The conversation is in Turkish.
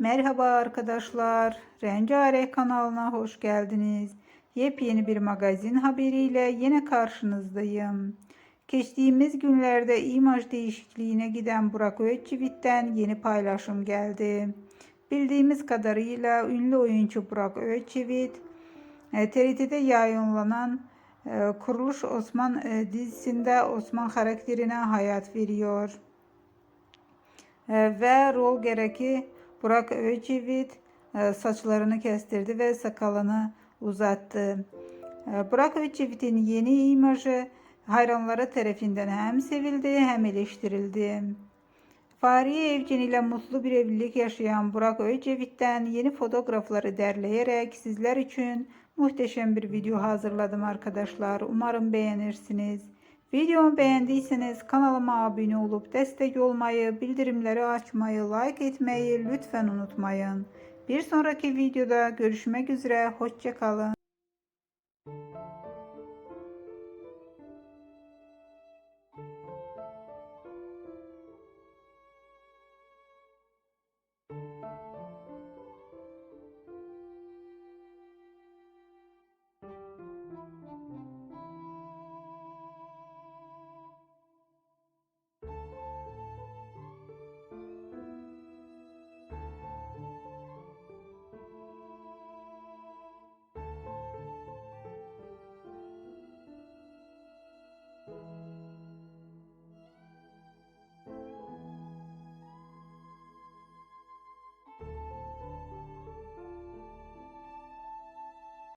Merhaba arkadaşlar. Rengarenk kanalına hoş geldiniz. Yepyeni bir magazin haberiyle yine karşınızdayım. Geçtiğimiz günlerde imaj değişikliğine giden Burak Özçivit'ten yeni paylaşım geldi. Bildiğimiz kadarıyla ünlü oyuncu Burak Özçivit, e, TRT'de yayınlanan e, Kuruluş Osman e, dizisinde Osman karakterine hayat veriyor. Ve rol gereki Burak Özçivit e, saçlarını kestirdi ve sakalını uzattı. E, Burak Özçivit'in yeni imajı hayranları tarafından hem sevildi hem eleştirildi. Fahriye Evcen ile mutlu bir evlilik yaşayan Burak Özçivit'ten yeni fotoğrafları derleyerek sizler için muhteşem bir video hazırladım arkadaşlar. Umarım beğenirsiniz. Videomu beğendiyseniz kanalıma abone olup destek olmayı, bildirimleri açmayı, like etmeyi lütfen unutmayın. Bir sonraki videoda görüşmek üzere, hoşçakalın.